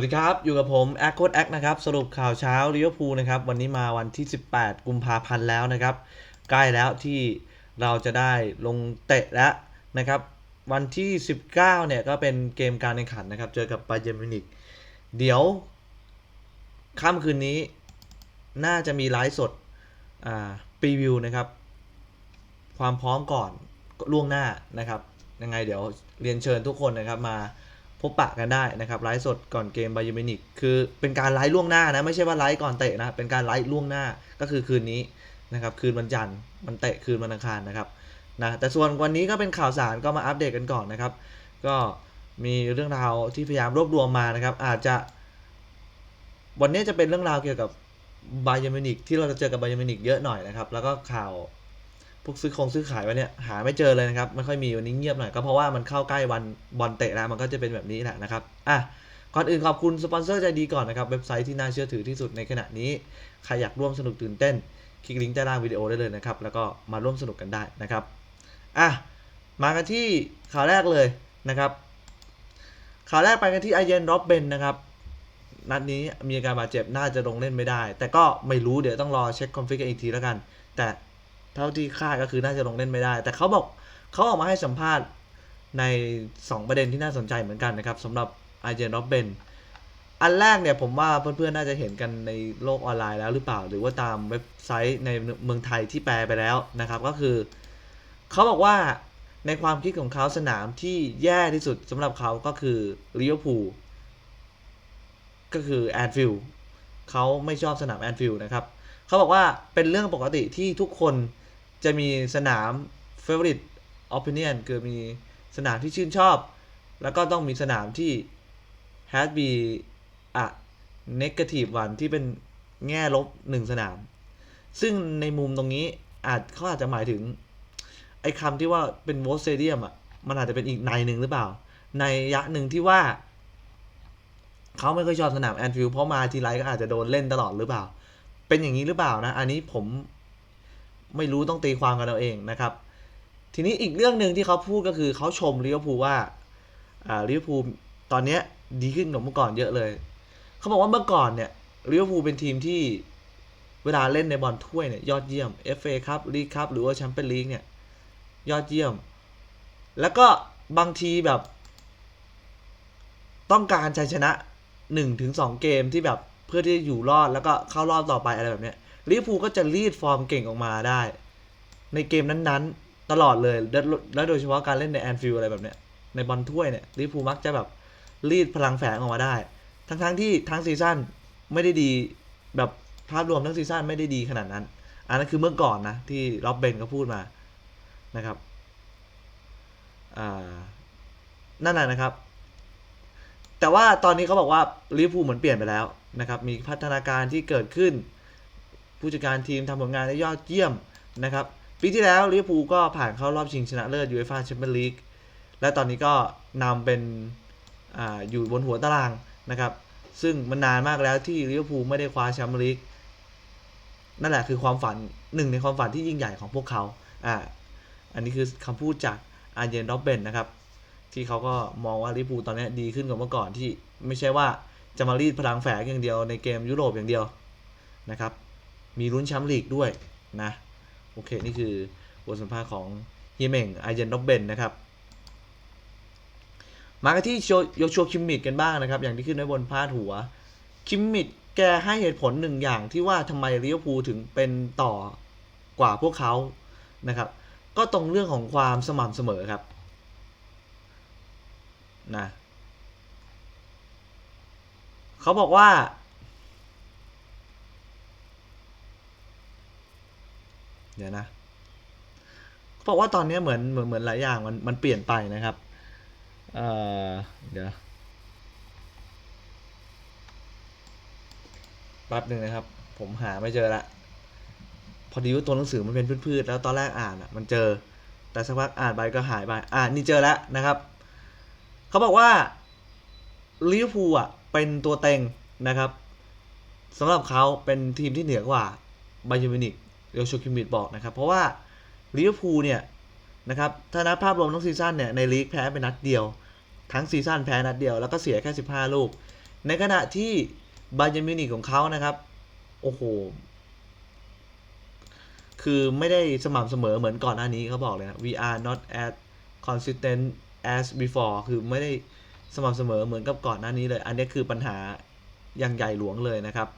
สวัสดีครับ อยู่กับผมแอคโคดแอคนะครับ สรุปข่าวเช้าลิเวอร์พูลนะครับ วันนี้มาวันที่ 18 กุมภาพันธ์แล้วนะครับ ใกล้แล้วที่เราจะได้ลงเตะแล้วนะครับ วันที่ 19 เนี่ย ก็เป็นเกมการแข่งขันนะครับ เจอกับไบเยร์มินิกเดี๋ยวค่ำคืนนี้น่าจะมีไลฟ์สดอ่าพรีวิวนะครับ ความพร้อมก่อนล่วงหน้านะครับยังไงเดี๋ยวเรียนเชิญทุกคนนะครับมา พบปะกันได้นะครับไลฟ์สดก่อนเกมไบยูมินิกคือเป็นการไลฟ์ล่วงหน้านะไม่ใช่ว่าไลฟ์ก่อนเตะนะเป็นการไลฟ์ล่วงหน้าก็คือคืนนี้นะครับคืนวันจันทร์มันเตะคืนวันอังคารนะครับนะแต่ส่วนวันนี้ก็เป็นข่าวสารก็มาอัปเดตกันก่อนนะครับ ก็มีเรื่องราวที่พยายามรวบรวมมานะครับ อาจจะ วันนี้จะเป็นเรื่องราวเกี่ยวกับไบเยอร์มินิกที่เราจะเจอกับไบเยอร์มินิกเยอะหน่อยนะครับ แล้วก็ข่าว พวกซื้อคงซื้อขายวันเนี้ยหาไม่เจอเลยนะครับไม่ค่อยมีวันนี้เงียบหน่อยก็เพราะว่ามันเข้าใกล้วันบอลเตะแล้วมันก็จะเป็นแบบนี้แหละนะครับอะก่อนอื่นขอบคุณสปอนเซอร์ใจดีก่อนนะครับเว็บไซต์ที่น่าเชื่อถือที่สุดในขณะนี้ใครอยากร่วมสนุกตื่นเต้น คลิกลิงก์ใต้ล่างวิดีโอได้เลยนะครับแล้วก็มาร่วมสนุกกันได้นะครับอะมากันที่ข่าวแรกเลยนะครับข่าวแรกไปกันที่ไอเยนร็อบเบนนะครับนัดนี้มีอาการบาดเจ็บน่าจะลงเล่นไม่ได้ แต่ก็ไม่รู้เดี๋ยวต้องรอเช็คคอนฟิกกันอีกทีแล้วกัน แต่ เท่าที่คาดก็คือน่าจะลงเล่นไม่ได้ แต่เขาบอกเขาออกมาให้สัมภาษณ์ใน 2 ประเด็นที่น่าสนใจเหมือนกันนะครับสำหรับไอเจนร็อบเบนอันแรกเนี่ยผมว่าเพื่อนๆ น่าจะเห็นกันในโลกออนไลน์แล้วหรือเปล่า หรือว่าตามเว็บไซต์ในเมืองไทยที่แปลไปแล้วนะครับ ก็คือ เขาบอกว่าในความคิดของเขาสนามที่แย่ที่สุดสำหรับเขาก็คือลิเวอร์พูลก็คือแอนฟิลด์เขาไม่ชอบสนามแอนฟิลด์นะครับ เขาบอกว่าเป็นเรื่องปกติที่ทุกคน จะมีสนาม favorite opinion คือมีสนามที่ชื่นชอบ แล้วก็ต้องมีสนามที่ has be a negative one ที่เป็นแง่ลบหนึ่งสนาม ซึ่งในมุมตรงนี้อาจเขาอาจจะหมายถึง ไอ้คำที่ว่าเป็น w o r s Stadium อะ มันอาจจะเป็นอีกในหนึ่งหรือเปล่า ในยะหนึ่งที่ว่าเขาไม่ค่อยชอบสนามแอนฟิลด์เพราะมาทีไรก็อาจจะโดนเล่นตลอดหรือเปล่า เป็นอย่างนี้หรือเปล่านะ อันนี้ผม ไม่รู้ต้องตีความกันเอาเองนะครับ ทีนี้อีกเรื่องหนึ่งที่เขาพูดก็คือเขาชมลิเวอร์พูลว่าลิเวอร์พูลตอนนี้ดีขึ้นกว่าเมื่อก่อนเยอะเลย เขาบอกว่าเมื่อก่อนเนี่ยลิเวอร์พูลเป็นทีมที่เวลาเล่นในบอลถ้วยเนี่ยยอดเยี่ยม FA ครับลีกครับหรือว่าแชมเปี้ยนลีกเนี่ยยอดเยี่ยม แล้วก็บางทีแบบ ต้องการชัยชนะหนึ่งถึงสองเกมที่แบบเพื่อที่จะอยู่รอดแล้วก็เข้ารอบต่อไปอะไรแบบเนี้ย ลิเวอร์พูลก็จะรีดฟอร์มเก่งออกมาได้ ในเกมนั้นๆ ตลอดเลย แล้วแล้วโดยเฉพาะการเล่นในแอนฟิลอะไรแบบเนี้ยในบอลถ้วยเนี่ยลิเวอร์พูลมักจะแบบรีดพลังแฝงออกมาได้ ทั้งๆที่ทั้งซีซั่นไม่ได้ดีแบบภาพรวมทั้งซีซั่นไม่ได้ดีขนาดนั้น อันนั้นคือเมื่อก่อนนะ ที่ล็อบเบนก็พูดมานะครับอ่านั่นแหละนะครับ แต่ว่าตอนนี้เขาบอกว่าลิเวอร์พูลเหมือนเปลี่ยนไปแล้วนะครับ มีพัฒนาการที่เกิดขึ้น ผู้จัดการทีมทำผลงานได้ยอดเยี่ยมนะครับปีที่แล้วลิเวอร์พูลก็ผ่านเข้ารอบชิงชนะเลิศยูเอฟ่าแชมเปี้ยนลีกและตอนนี้ก็นำเป็นออยู่บนหัวตารางนะครับซึ่งมันนานมากแล้วที่ลิเวอร์พูลไม่ได้คว้าแชมเปี้ยนลีกนั่นแหละคือความฝันหนึ่งในความฝันที่ยิ่งใหญ่ของพวกเขาอ่าอันนี้คือคำพูดจากอาร์เจนด็อบเบนนะครับที่เขาก็มองว่าลิเวอร์พูลตอนนี้ดีขึ้นกว่าเมื่อก่อนที่ไม่ใช่ว่าจะมารีดพลังแฝงอย่างเดียวในเกมยุโรปอย่างเดียวนะครับ มีลุ้นแชมป์ลีกด้วยนะโอเค นี่คือบทสัมภาษณ์ของเฮียเม่งไอเจนด็อบเบนนะครับ มากันที่โยชัวคิมมิดกันบ้างนะครับ อย่างที่ขึ้นไว้บนพาดหัว คิมมิดแกให้เหตุผลหนึ่งอย่างที่ว่าทำไมลิเวอร์พูลถึงเป็นต่อกว่าพวกเขานะครับ ก็ตรงเรื่องของความสม่ำเสมอครับนะเขาบอกว่า เดี๋ยวนะเขาบอกว่าตอนนี้เหมือนเหมือนเหมือนหลายอย่างมันมันเปลี่ยนไปนะครับเอ่อเดี๋ยวแป๊บหนึ่งนะครับ ผมหาไม่เจอละพอดีว่าตัวหนังสือมันเป็นพืชๆแล้วตอนแรกอ่านอะมันเจอ แต่สักพักอ่านไปก็หายไปอ่านนี่เจอแล้วนะครับ เขาบอกว่าลิเวอร์พูลอะเป็นตัวเต็งนะครับสำหรับเขาเป็นทีมที่เหนือกว่าไบเยอร์มิวนิก เดลโชคิมิดบอกนะครับ เพราะว่าลิเวอร์พูลเนี่ยนะครับถ้านับภาพรวมทั้งซีซั่นเนี่ยในลีกแพ้ไปนัดเดียว ทั้งซีซั่นแพ้นัดเดียวแล้วก็เสียแค่ 15 ลูก ในขณะที่บาเยร์มิวนิกของเขานะครับ โอ้โห คือไม่ได้สม่ำเสมอเหมือนก่อนหน้านี้เขาบอกเลยนะ we are not as consistent as before คือไม่ได้สม่ำเสมอเหมือนกับก่อนหน้านี้เลย อันนี้คือปัญหาอย่างใหญ่หลวงเลยนะครับ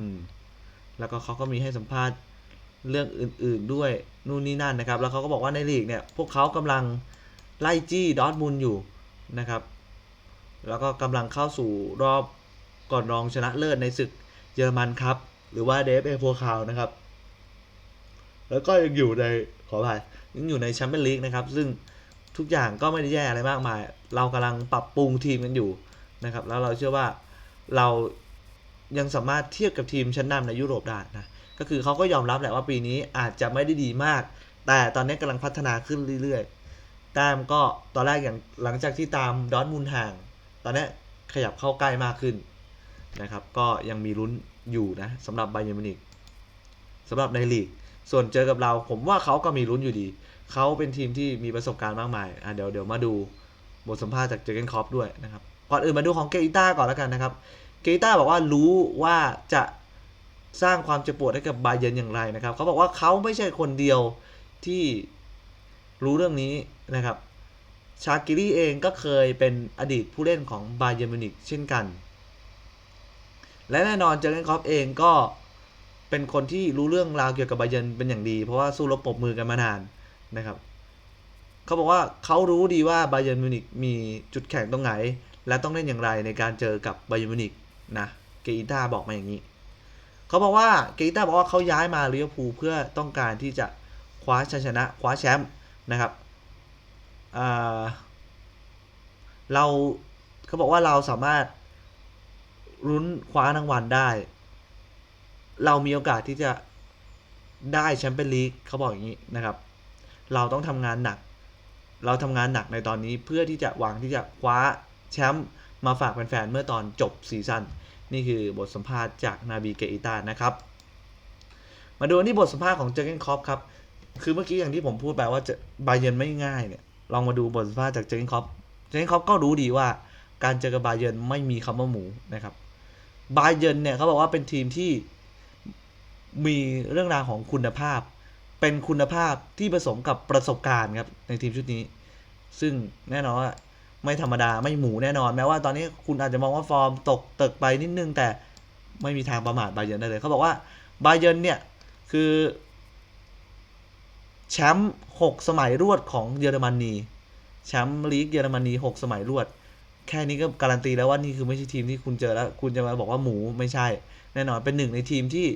อืม แล้วก็เขาก็มีให้สัมภาษณ์ เรื่องอื่น ๆด้วยนู่นนี่นั่นนะครับ แล้วเขาก็บอกว่าในลีกเนี่ยพวกเขากำลังไล่จี้ดอทมุนด์อยู่นะครับ แล้วก็กำลังเข้าสู่รอบก่อนรองชนะเลิศในศึกเยอรมันครับ หรือว่าเดฟเอโฟคาวนะครับ แล้วก็ยังอยู่ในขออภัยยังอยู่ในแชมเปี้ยนลีกนะครับ ซึ่งทุกอย่างก็ไม่ได้แย่อะไรมากมาย เรากำลังปรับปรุงทีมกันอยู่นะครับ แล้วเราเชื่อว่าเรายังสามารถเทียบกับทีมชั้นนำในยุโรปได้นะ ก็คือเขาก็ยอมรับแหละว่าปีนี้อาจจะไม่ได้ดีมาก แต่ตอนนี้กำลังพัฒนาขึ้นเรื่อยๆแต้มก็ตอนแรกอย่างหลังจากที่ตามดอร์ทมุนด์ห่าง ตอนนี้ขยับเข้าใกล้มากขึ้นนะครับ ก็ยังมีลุ้นอยู่นะสำหรับไบเยร์มินิกสำหรับในลีก ส่วนเจอกับเรา ผมว่าเขาก็มีลุ้นอยู่ดี เขาเป็นทีมที่มีประสบการณ์มากมายอะเดี๋ยวเดี๋ยวมาดูบทสัมภาษณ์จากเจอเกนคอปด้วยนะครับ ก่อนอื่นมาดูของเกอิต้าก่อนแล้วกันนะครับ เกอิต้าบอกว่ารู้ว่าจะ สร้างความเจ็บปวดให้กับบาเยนอย่างไรนะครับ เขาบอกว่าเขาไม่ใช่คนเดียวที่รู้เรื่องนี้นะครับ ชากิรีเองก็เคยเป็นอดีตผู้เล่นของบาเยนมิวนิกเช่นกัน และแน่นอนเจอร์เกนคอปเองก็เป็นคนที่รู้เรื่องราวเกี่ยวกับบาเยนเป็นอย่างดี เพราะว่าสู้รบปรบมือกันมานานนะครับ เขาบอกว่าเขารู้ดีว่าบาเยนมิวนิกมีจุดแข็งตรงไหน และต้องเล่นอย่างไรในการเจอกับบาเยนมิวนิกนะ เกอิต้าบอกมาอย่างนี้ เขาบอกว่าเกอิต้าบอกว่าเขาย้ายมาลิเวอร์พูลเพื่อต้องการที่จะคว้าชัยชนะคว้าแชมป์นะครับเราเขาบอกว่าเราสามารถรุ้นคว้ารางวัลได้ เรามีโอกาสที่จะได้แชมเปี้ยนลีกเขาบอกอย่างนี้นะครับ เราต้องทำงานหนัก เราทำงานหนักในตอนนี้เพื่อที่จะหวังที่จะคว้าแชมป์มาฝากแฟนๆเมื่อตอนจบซีซั่น นี่คือบทสัมภาษณ์จากนาบีเกอิตานะครับ มาดูที่บทสัมภาษณ์ของเจอเกนคอปครับ คือเมื่อกี้อย่างที่ผมพูดไปว่าจะบาเยินไม่ง่ายเนี่ย ลองมาดูบทสัมภาษณ์จากเจอเกนคอป เจอเกนคอปก็รู้ดีว่าการเจอกับบาเยินไม่มีคำว่าหมูนะครับ บาเยินเนี่ยเขาบอกว่าเป็นทีมที่มีเรื่องราวของคุณภาพ เป็นคุณภาพที่ผสมกับประสบการณ์ครับในทีมชุดนี้ ซึ่งแน่นอนว่า ไม่ธรรมดาไม่หมูแน่นอน แม้ว่าตอนนี้คุณอาจจะมองว่าฟอร์มตกตึกไปนิดนึง แต่ไม่มีทางประมาทบาเยินได้เลยเขาบอกว่าบาเยินเนี่ย คือแชมป์หกสมัยรวดของเยอรมนีแชมป์ลีกเยอรมนีหกสมัยรวด แค่นี้ก็การันตีแล้วว่านี่คือไม่ใช่ทีมที่คุณเจอแล้ว คุณจะมาบอกว่าหมูไม่ใช่ แน่นอนเป็นหนึ่งในทีมที่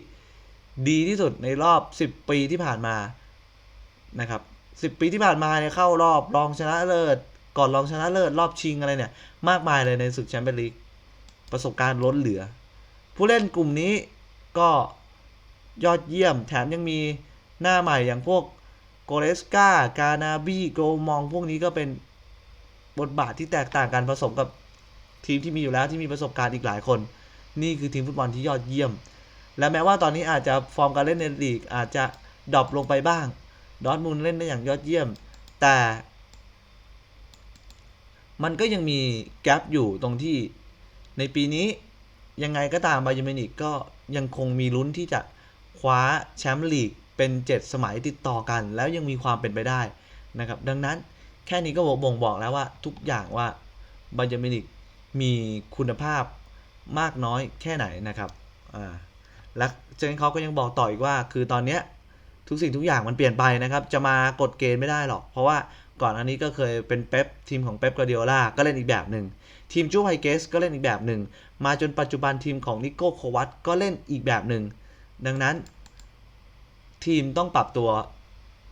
ดีที่สุดในรอบ 10 ปีที่ผ่านมานะครับ 10 ปีที่ผ่านมาเนี่ยเข้ารอบรองชนะเลิศ ก่อนรองชนะเลิศรอบชิงอะไรเนี่ย มากมายเลยในศึกแชมเปี้ยนลีกประสบการณ์ล้นเหลือ ผู้เล่นกลุ่มนี้ก็ยอดเยี่ยมแถมยังมีหน้าใหม่อย่างพวกโกเรสกากานาบีโกมองพวกนี้ก็เป็นบทบาทที่แตกต่างกันผสมกับทีมที่มีอยู่แล้วที่มีประสบการณ์อีกหลายคน นี่คือทีมฟุตบอลที่ยอดเยี่ยม และแม้ว่าตอนนี้อาจจะฟอร์มการเล่นในลีกอาจจะดรอปลงไปบ้างดอทมุนด์เล่นได้อย่างยอดเยี่ยม แต่ มันก็ยังมีแกลบอยู่ตรงที่ในปีนี้ยังไงก็ตามบาเยมินิกก็ยังคงมีลุ้นที่จะคว้าแชมป์ลีกเป็น 7 สมัยติดต่อกัน แล้วยังมีความเป็นไปได้นะครับ ดังนั้นแค่นี้ก็บ่งบอกแล้วว่าทุกอย่างว่าบาเยมินิกมีคุณภาพมากน้อยแค่ไหนนะครับอ่าและเจนเขาก็ยังบอกต่ออีกว่า คือตอนเนี้ยทุกสิ่งทุกอย่างมันเปลี่ยนไปนะครับ จะมากฎเกณฑ์ไม่ได้หรอก เพราะว่า ก่อนอันนี้ก็เคยเป็นเป๊ปทีมของเป๊ปกวาร์ดิโอลาก็เล่นอีกแบบหนึ่งทีมจูไฮเกสก็เล่นอีกแบบหนึ่งมาจนปัจจุบันทีมของนิโก้โควัตก็เล่นอีกแบบหนึ่งดังนั้น ทีมต้องปรับตัว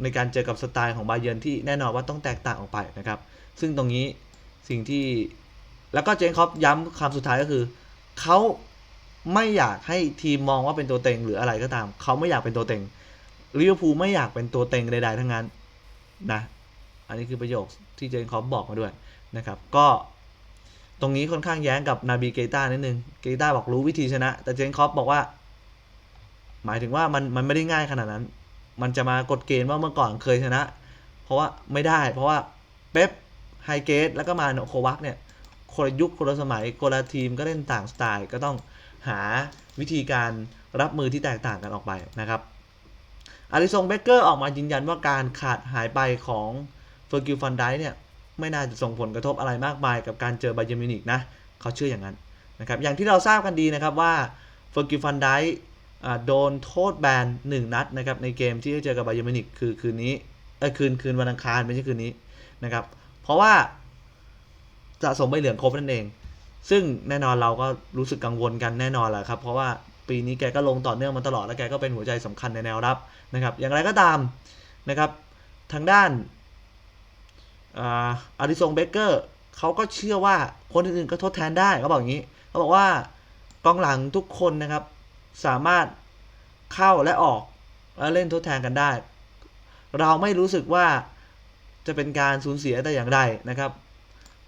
ในการเจอกับสไตล์ของบาเยิร์นที่แน่นอนว่าต้องแตกต่างออกไปนะครับ ซึ่งตรงนี้สิ่งที่แล้วก็เจนคอปย้ำคำสุดท้ายก็คือเขาไม่อยากให้ทีมมองว่าเป็นตัวเต็งหรืออะไรก็ตาม เขาไม่อยากเป็นตัวเต็งลิเวอร์พูลไม่อยากเป็นตัวเต็งใดๆทั้งนั้นนะ อันนี้คือประโยคที่เจนคอปบอกมาด้วยนะครับ ก็ตรงนี้ค่อนข้างแย้งกับนาบีเกต้านิดนึง เกต้าบอกรู้วิธีชนะ แต่เจนคอปบอกว่า หมายถึงว่ามันมันไม่ได้ง่ายขนาดนั้น มันจะมากฎเกณฑ์ว่าเมื่อก่อนเคยชนะ เพราะว่าไม่ได้ เพราะว่าเป๊ปไฮเกตแล้วก็มาโควักเนี่ยคนละยุคคนละสมัยคนละทีมก็เล่นต่างสไตล์ก็ต้องหาวิธีการรับมือที่แตกต่างกันออกไปนะครับอาริซงเบเกอร์ออกมายืนยันว่าการขาดหายไปของ เฟอร์กิลฟันไดเนี่ยไม่น่าจะส่งผลกระทบอะไรมากมายกับการเจอไบเยอร์มินิกนะเขาเชื่ออย่างนั้นนะครับอย่างที่เราทราบกันดีนะครับว่าเฟอร์กิลฟันไดโดนโทษแบน1นัดนะครับในเกมที่เจอกับไบเยอร์มินิกคือคืนนี้เออคืนคืนวันอังคารไม่ใช่คืนนี้นะครับเพราะว่าสะสมใบเหลืองครบนั่นเอง ซึ่งแน่นอนเราก็รู้สึกกังวลกันแน่นอนแหละครับ เพราะว่าปีนี้แกก็ลงต่อเนื่องมาตลอด และแกก็เป็นหัวใจสำคัญในแนวรับนะครับ อย่างไรก็ตามนะครับ ทางด้าน อาริซงเบเกอร์เขาก็เชื่อว่าคนอื่นๆก็ทดแทนได้เขาบอกอย่างนี้เขาบอกว่ากองหลังทุกคนนะครับ สามารถเข้าและออกแล้วเล่นทดแทนกันได้ เราไม่รู้สึกว่าจะเป็นการสูญเสียแต่อย่างใดนะครับ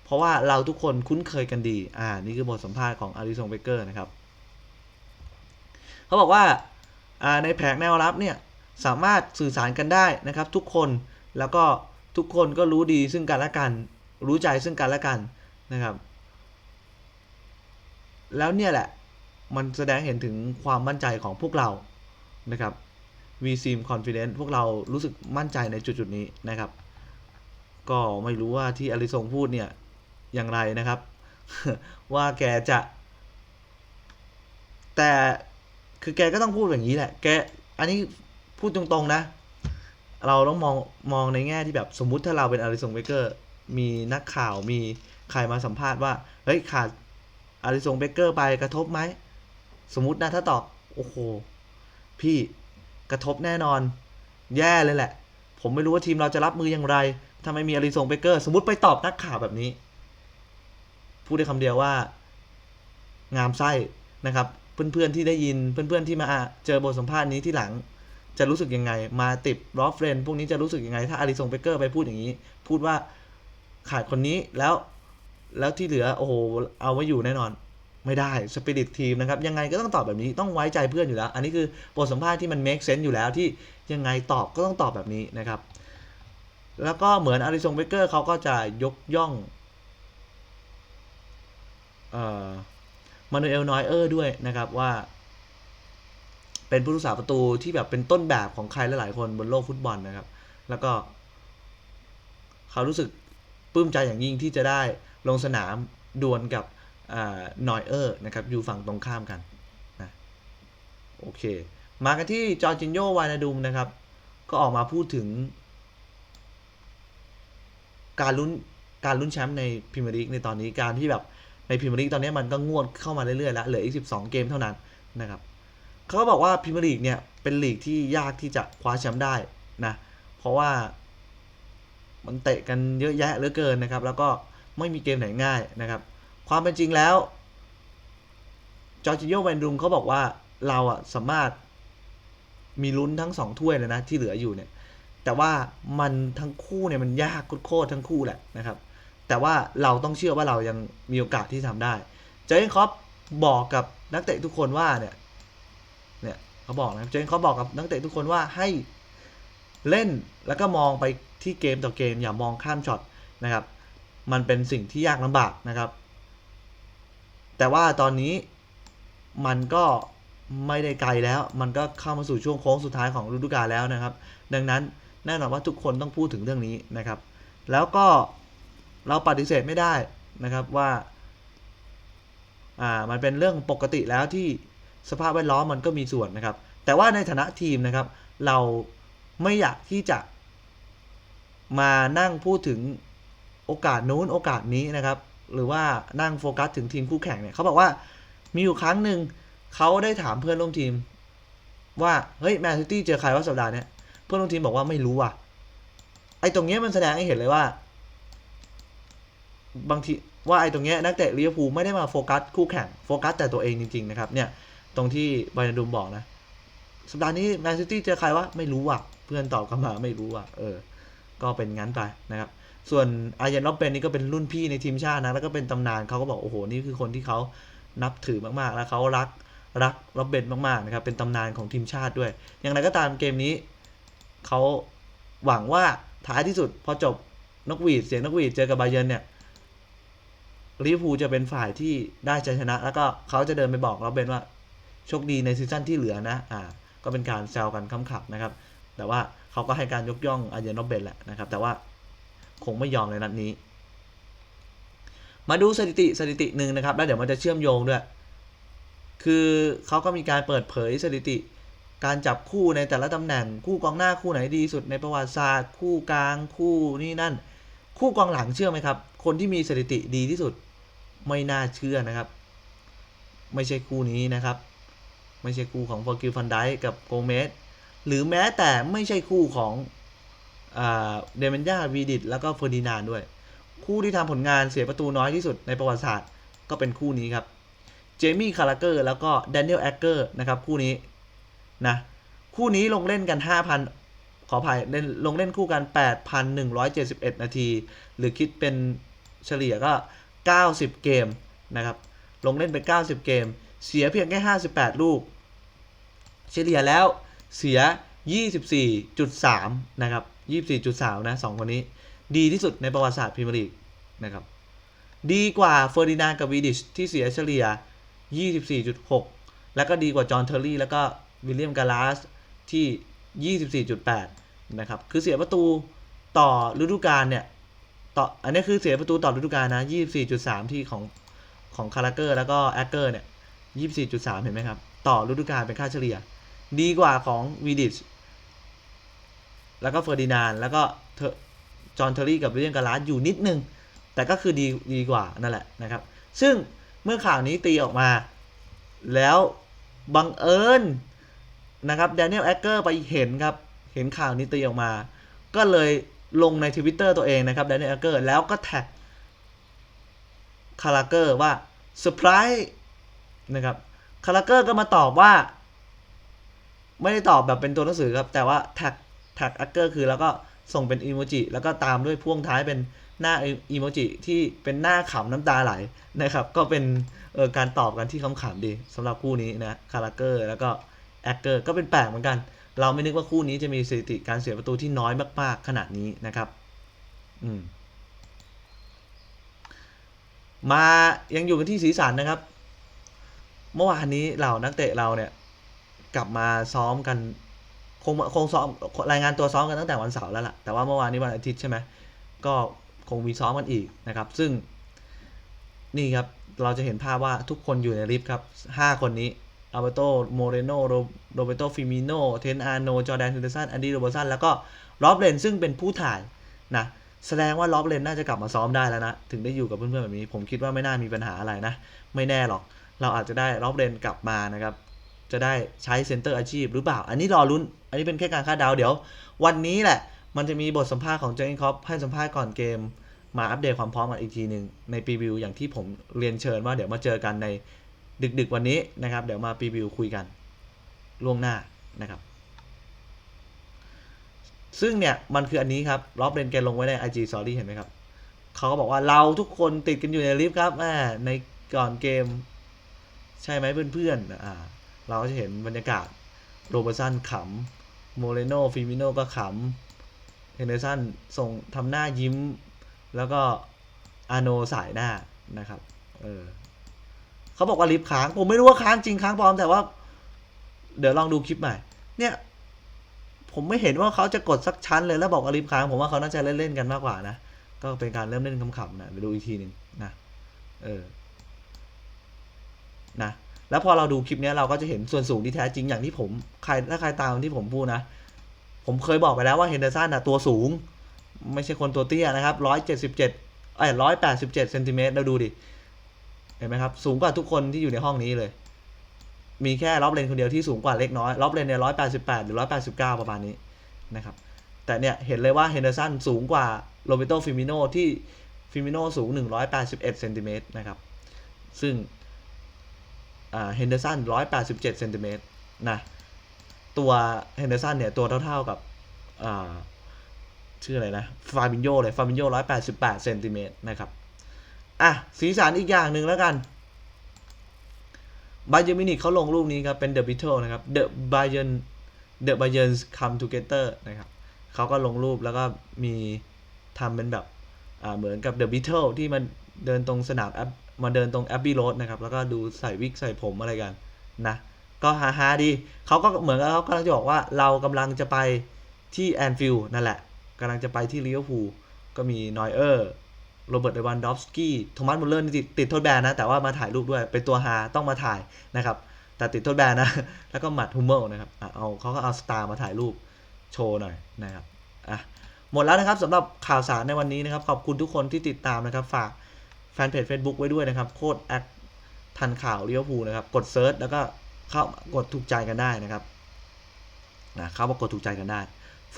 เพราะว่าเราทุกคนคุ้นเคยกันดีอ่านี่คือบทสัมภาษณ์ของอาริซงเบเกอร์นะครับเขาบอกว่าในแผงแนวรับเนี่ยสามารถสื่อสารกันได้นะครับ ทุกคนแล้วก็ ทุกคนก็รู้ดีซึ่งกันและกัน รู้ใจซึ่งกันและกันนะครับ แล้วเนี่ยแหละมันแสดงเห็นถึงความมั่นใจของพวกเรานะครับ V seem confident พวกเรารู้สึกมั่นใจในจุดๆนี้นะครับ ก็ไม่รู้ว่าที่อลิซงพูดเนี่ยอย่างไรนะครับ ว่าแกจะ แต่คือแกก็ต้องพูดอย่างนี้แหละ แกอันนี้พูดตรงๆนะ เราต้องมองมองในแง่ที่แบบสมมุติถ้าเราเป็นอาริซงเบเกอร์ มีนักข่าวมีใครมาสัมภาษณ์ว่า เฮ้ยขาดอาริซงเบเกอร์ไปกระทบไหม สมมตินะถ้าตอบ โอ้โห พี่กระทบแน่นอน แย่เลยแหละ ผมไม่รู้ว่าทีมเราจะรับมืออย่างไรถ้าไม่มีอาริซงเบเกอร์ สมมติไปตอบนักข่าวแบบนี้ พูดได้คำเดียวว่า งามไส้นะครับ เพื่อนๆที่ได้ยินเพื่อนๆที่มาเจอบทสัมภาษณ์นี้ที่หลัง จะรู้สึกยังไง มาติดรอฟเฟรนพวกนี้จะรู้สึกยังไง ถ้าอาริซงเบเกอร์ไปพูดอย่างนี้ พูดว่าขาดคนนี้แล้วแล้วที่เหลือโอ้โหเอาไว้อยู่แน่นอน ไม่ได้สปิริตทีมนะครับ ยังไงก็ต้องตอบแบบนี้ต้องไว้ใจเพื่อนอยู่แล้ว อันนี้คือบทสัมภาษณ์ที่มัน make sense อยู่แล้วที่ยังไงตอบก็ต้องตอบแบบนี้นะครับ แล้วก็เหมือนอาริซงเบเกอร์เขาก็จะยกย่องเอ่อมานูเอลนอยเออร์ด้วยนะครับว่า เป็นผู้รักษาประตูที่แบบเป็นต้นแบบของใครหลายๆคนบนโลกฟุตบอลนะครับ แล้วก็ เขารู้สึกปลื้มใจอย่างยิ่งที่จะได้ลงสนามดวลกับนอยเออร์นะครับอยู่ฝั่งตรงข้ามกันนะโอเค มากันที่จอร์จินโยวานาดุมนะครับ ก็ออกมาพูดถึง การลุ้นการลุ้นแชมป์ในพรีเมียร์ลีกในตอนนี้การที่แบบในพรีเมียร์ลีกตอนนี้มันก็งวดเข้ามาเรื่อยๆแล้วเหลืออีก 12 เกมเท่านั้นนะครับ เขาบอกว่าพรีเมียร์ลีกเนี่ยเป็นลีกที่ยากที่จะคว้าแชมป์ได้นะเพราะว่ามันเตะกันเยอะแยะเหลือเกินนะครับ แล้วก็ไม่มีเกมไหนง่ายนะครับ ความเป็นจริงแล้วจอร์จิโยแวนดุมเขาบอกว่าเราอะสามารถมีลุ้นทั้งสองถ้วยเลยนะที่เหลืออยู่เนี่ย แต่ว่ามันทั้งคู่เนี่ยมันยากโคตรทั้งคู่แหละนะครับ แต่ว่าเราต้องเชื่อว่าเรายังมีโอกาสที่ทำได้ เจอร์เกนคอปบอกกับนักเตะทุกคนว่าเนี่ย เนี่ยเขาบอกนะเจอร์เกนคอปบอกกับนักเตะทุกคนว่าให้เล่นแล้วก็มองไปที่เกมต่อเกมอย่ามองข้ามช็อตนะครับ มันเป็นสิ่งที่ยากลำบากนะครับ แต่ว่าตอนนี้มันก็ไม่ได้ไกลแล้ว มันก็เข้ามาสู่ช่วงโค้งสุดท้ายของฤดูกาลแล้วนะครับ ดังนั้นแน่นอนว่าทุกคนต้องพูดถึงเรื่องนี้นะครับ แล้วก็เราปฏิเสธไม่ได้นะครับว่า อ่า มันเป็นเรื่องปกติแล้วที่ สภาพแวดล้อมมันก็มีส่วนนะครับ แต่ว่าในฐานะทีมนะครับ เราไม่อยากที่จะ มานั่งพูดถึงโอกาสนู้นโอกาสนี้นะครับ หรือว่านั่งโฟกัสถึงทีมคู่แข่งเนี่ยเขาบอกว่ามีอยู่ครั้งหนึ่งเขาได้ถามเพื่อนร่วมทีม ว่าเฮ้ยแมนซิตี้เจอใครว่าสัปดาห์นี้เพื่อนร่วมทีมบอกว่าไม่รู้ว่ะไอ้ตรงเนี้ยมันแสดงให้เห็นเลยว่า บางทีว่าไอ้ตรงเนี้ยนักเตะลิเวอร์พูลไม่ได้มาโฟกัสคู่แข่งโฟกัสแต่ตัวเองจริงๆนะครับเนี่ย ตรงที่ไบรนดูมบอกนะ สัปดาห์นี้แมนซิตี้เจอใครวะ ไม่รู้ว่ะ เพื่อนตอบกลับมาไม่รู้ว่ะ เออ ก็เป็นงั้นไปนะครับ ส่วนอายันล็อบเบนนี่ก็เป็นรุ่นพี่ในทีมชาตินะ แล้วก็เป็นตำนานเขาก็บอก โอ้โห นี่คือคนที่เขานับถือมากๆ แล้วเขารักรักล็อบเบนมากๆนะครับ เป็นตำนานของทีมชาติด้วย อย่างไรก็ตามเกมนี้เขาหวังว่าท้ายที่สุดพอจบนกหวีดเสียงนกหวีดเจอกับบาเยร์นเนี่ยลิเวอร์พูลจะเป็นฝ่ายที่ได้ชัยชนะ แล้วก็เขาจะเดินไปบอกเราเบนว่า โชคดีในซีซั่นที่เหลือนะอ่าก็เป็นการแซวกันคำขับนะครับ แต่ว่าเขาก็ให้การยกย่องอาเจนโนเบนแหละนะครับ แต่ว่าคงไม่ยอมในนัดนี้ มาดูสถิติสถิติหนึ่งนะครับ แล้วเดี๋ยวมันจะเชื่อมโยงด้วย คือเขาก็มีการเปิดเผยสถิติ การจับคู่ในแต่ละตำแหน่ง คู่กองหน้าคู่ไหนดีสุดในประวัติศาสตร์ คู่กลางคู่นี่นั่น คู่กองหลังเชื่อไหมครับ คนที่มีสถิติดีที่สุด ไม่น่าเชื่อนะครับ ไม่ใช่คู่นี้นะครับ ไม่ใช่คู่ของฟอร์กิลฟันไดกับโกเมสหรือแม้แต่ไม่ใช่คู่ของเดเมนยาวีดิตแล้วก็เฟอร์ดินานด์ด้วย คู่ที่ทำผลงานเสียประตูน้อยที่สุดในประวัติศาสตร์ ก็เป็นคู่นี้ครับเจมี่คาราเกอร์แล้วก็แดเนียลแอคเกอร์นะครับคู่นี้นะคู่นี้ลงเล่นกัน 5,000 ขออภัยเล่นลงเล่นคู่กัน 8,171 นาที หรือคิดเป็นเฉลี่ยก็ 90 เกมนะครับลงเล่นไป 90 เกม เสียเพียงแค่ 58 ลูก เฉลี่ยแล้วเสีย 24.3 นะครับ 24.3 นะสองคนนี้ ดีที่สุดในประวัติศาสตร์พรีเมียร์ลีกนะครับ ดีกว่าเฟอร์ดินานกับวีดิชที่เสียเฉลี่ย 24.6 แล้วก็ดีกว่าจอห์นเทอร์รี่แล้วก็วิลเลียมกาลาสที่ 24.8 นะครับ คือเสียประตูต่อฤดูกาลเนี่ย ต่อ อันนี้คือเสียประตูต่อฤดูกาลนะ 24.3 ที่ของของคาราเกอร์แล้วก็แอคเกอร์เนี่ย 24.3 เห็นไหมครับ ต่อฤดูกาลเป็นค่าเฉลี่ย ดีกว่าของวีดิชแล้วก็เฟอร์ดินานแล้วก็จอห์นเทอร์รี่กับวิลเลียมกาลาสอยู่นิดนึง แต่ก็คือดีดีกว่านั่นแหละนะครับ ซึ่งเมื่อข่าวนี้ตีออกมา แล้วบังเอิญนะครับแดเนียลแอคเกอร์ไปเห็นครับ เห็นข่าวนี้ตีออกมา ก็เลยลงในทวิตเตอร์ตัวเองนะครับแดเนียลแอคเกอร์แล้วก็แท็กคาราเกอร์ว่าเซอร์ไพรส์ นะครับคาราเกอร์ก็มาตอบว่า ไม่ได้ตอบแบบเป็นตัวหนังสือครับ แต่ว่าแท็กแท็กแอคเกอร์คือแล้วก็ส่งเป็นอีโมจิแล้วก็ตามด้วยพ่วงท้ายเป็นหน้าอีโมจิที่เป็นหน้าขำน้ำตาไหลนะครับ ก็เป็นเออการตอบกันที่ขำๆดีสำหรับคู่นี้นะคาราเกอร์แล้วก็แอคเกอร์ก็เป็นแปลกเหมือนกัน เราไม่นึกว่าคู่นี้จะมีสถิติการเสียประตูที่น้อยมากๆขนาดนี้นะครับ อืมมายังอยู่กันที่สีสันนะครับ เมื่อวานนี้เหล่านักเตะเราเนี่ย กลับมาซ้อมกัน คงคงซ้อมรายงานตัวซ้อมกันตั้งแต่วันเสาร์แล้วล่ะ แต่ว่าเมื่อวานนี้วันอาทิตย์ใช่ไหมก็คงมีซ้อมกันอีกนะครับ ซึ่ง นี่ครับ เราจะเห็นภาพว่าทุกคนอยู่ในลิฟต์ครับห้าคนนี้อัลเบโตโมเรโนโรเบโตฟิมิโนเทนอาโน จอแดนเฮนเดอร์สันแอนดี้โรเบอร์สันแล้วก็ลอบเลนซึ่งเป็นผู้ถ่ายนะแสดงว่าลอบเลนน่าจะกลับมาซ้อมได้แล้วนะ ถึงได้อยู่กับเพื่อนๆแบบนี้ ผมคิดว่าไม่น่ามีปัญหาอะไรนะ ไม่แน่หรอก เราอาจจะได้ลอบเลนกลับมานะครับจะได้ใช้เซนเตอร์อาชีพหรือเปล่า อันนี้รอลุ้น อันนี้เป็นแค่การคาดเดาเดี๋ยว วันนี้แหละ มันจะมีบทสัมภาษณ์ของเจนคอปให้สัมภาษณ์ก่อนเกม มาอัปเดตความพร้อมกันอีกทีหนึ่งในพรีวิวอย่างที่ผมเรียนเชิญว่าเดี๋ยวมาเจอกันในดึกๆวันนี้นะครับ เดี๋ยวมาพรีวิวคุยกันล่วงหน้านะครับ ซึ่งเนี่ยมันคืออันนี้ครับล็อบเลนแกลงไว้ใน IG Story เห็นไหมครับเขาก็บอกว่าเราทุกคนติดกันอยู่ในลิฟต์ครับในก่อนเกม ใช่ไหมเพื่อนๆอ่าเราจะเห็นบรรยากาศโรเบอร์สันขำโมเรโนฟิมิโนก็ขำเฮนเดอร์สันส่งทำหน้ายิ้ม แล้วก็อาโนสายหน้านะครับ เออเขาบอกว่าลิฟค้าง ผมไม่รู้ว่าค้างจริงค้างปลอมแต่ว่า เดี๋ยวลองดูคลิปใหม่ เนี่ย ผมไม่เห็นว่าเขาจะกดสักชั้นเลยแล้วบอกว่าลิฟค้าง ผมว่าเขาน่าจะเล่นๆกันมากกว่านะ ก็เป็นการเริ่มเล่นขำๆนะเดี๋ยวดูอีกทีหนึ่งนะ เออ นะแล้วพอเราดูคลิปนี้เราก็จะเห็นส่วนสูงที่แท้จริงอย่างที่ผมใครถ้าใครตามที่ผมพูดนะ ผมเคยบอกไปแล้วว่าเฮนเดอร์สันนะตัวสูง ไม่ใช่คนตัวเตี้ยนะครับร้อยเจ็ดสิบเจ็ดไอ้ร้อยแปดสิบเจ็ดเซนติเมตรเราดูดิ เห็นไหมครับ สูงกว่าทุกคนที่อยู่ในห้องนี้เลย มีแค่ล็อบเลนคนเดียวที่สูงกว่าเล็กน้อยล็อบเลนเนี่ยร้อยแปดสิบแปดหรือร้อยแปดสิบเก้าประมาณนี้นะครับแต่เนี่ยเห็นเลยว่าเฮนเดอร์สันสูงกว่าโรเบโตฟิมิโนที่ฟิมิโนสูง 181เซนติเมตรนะครับ ซึ่ง เฮนเดอร์สัน187เซนติเมตรนะตัวเฮนเดอร์สันเนี่ย ตัวเท่าๆกับชื่ออะไรนะฟาบินโยเลยฟาบินโย188เซนติเมตรนะครับ อะ สีสันอีกอย่างหนึ่งแล้วกันบ a เ e r n มินิเขาลงรูปนี้ครับ เป็น The Beatles นะครับ The Bayern The Bayerns Come Together นะครับเขาก็ลงรูปแล้วก็มีทำเป็นแบบเหมือนกับ The Beatles ที่มันเดินตรงสนาม มาเดินตรงแอ b บี้โรดนะครับ แล้วก็ดูใส่วิกใส่ผมอะไรกันนะ ก็ฮาฮาดี เขาก็เหมือนกับเขากำลังจะบอกว่าเรากำลังจะไปที่แอนฟิลด์นั่นแหละกำลังจะไปที่ลิเวอร์พูลก็มีนอยเออร์โรเบิร์ตเดวันดอฟสกี้โทมัสมุลเลอร์นี่ติดติดโทษแบนนะ แต่ว่ามาถ่ายรูปด้วย เป็นตัวฮาต้องมาถ่ายนะครับ แต่ติดโทษแบนนะ แล้วก็หมัดฮูเมลนะครับเอาเขาก็เอาสตาร์มาถ่ายรูปโชว์หน่อยนะครับอะหมดแล้วนะครับสำหรับข่าวสารในวันนี้นะครับ ขอบคุณทุกคนที่ติดตามนะครับ ฝาก แฟนเพจ Facebook ไว้ด้วยนะครับ โคดแอคทันข่าวลิเวอร์พูลนะครับ กดเซิร์ชแล้วก็เข้ากดถูกใจกันได้นะครับนะเข้ามากดถูกใจกันได้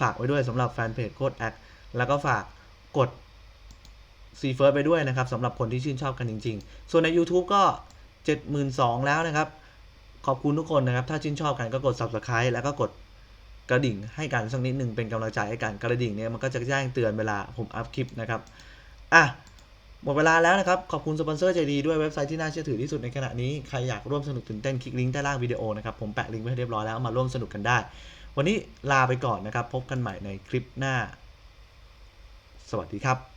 ฝากไว้ด้วยสำหรับแฟนเพจโคดแอคแล้วก็ฝากกดซีเฟิร์สไปด้วยนะครับสำหรับคนที่ชื่นชอบกันจริง ๆ ส่วนใน YouTube ก็ 72,000 แล้วนะครับ ขอบคุณทุกคนนะครับ ถ้าชื่นชอบกันก็กด subscribe แล้วก็กดกระดิ่งให้กันสักนิดหนึ่งเป็นกำลังใจให้กันกระดิ่งเนี่ยมันก็จะแจ้งเตือนเวลาผมอัพคลิปนะครับ อะ หมดเวลาแล้วนะครับ ขอบคุณสปอนเซอร์ใจดีด้วยเว็บไซต์ที่น่าเชื่อถือที่สุดในขณะนี้ ใครอยากร่วมสนุกตื่นเต้นคลิกลิงก์ใต้ล่างวิดีโอนะครับ ผมแปะลิงก์ไว้ให้เรียบร้อยแล้วมาร่วมสนุกกันได้ วันนี้ลาไปก่อนนะครับ พบกันใหม่ในคลิปหน้า สวัสดีครับ